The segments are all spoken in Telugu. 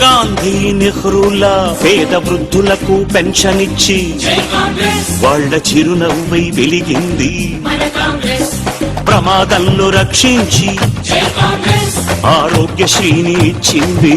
గాంధీ నెహ్రూలా పేద వృద్ధులకు పెన్షన్ ఇచ్చి వాళ్ళ చిరునవ్వై వెలిగింది. ప్రమాదంలో రక్షించి ఆరోగ్యశ్రీని ఇచ్చింది.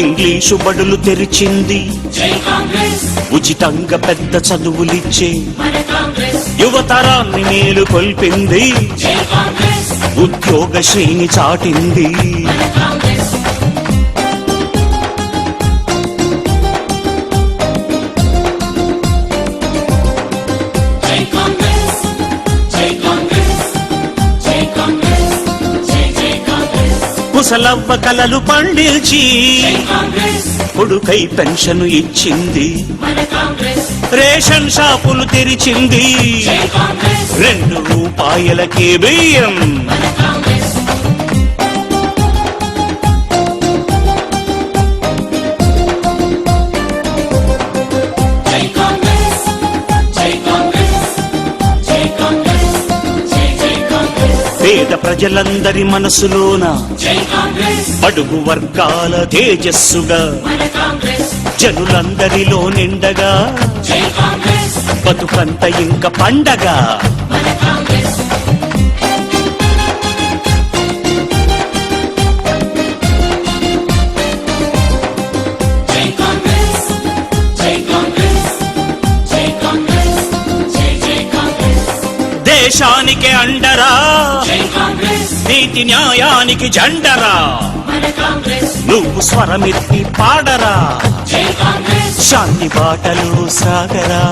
ఇంగ్లీషు బడులు తెరిచింది. ఉచితంగా పెద్ద చదువులిచ్చే. యువతరాన్ని మేలు కొల్పింది. ఉద్యోగ శ్రేణి చాటింది. ముసలవ్వ కలలు పండించి కాంగ్రెస్. కొడుకై పెన్షన్ ఇచ్చింది. రేషన్ షాపులు తెరిచింది. రెండు రూపాయలకే బియ్యం. పేద ప్రజలందరి మనసులోన అడుగు వర్గాల తేజస్సుగా జనులందరిలో నిండగా బతుకంత ఇంక పండగ దేశానికి అండరా. నీతి న్యాయానికి జెండరా. నువ్వు స్వరమెత్తి పాడరా. శాంతి బాటలు సాగరా.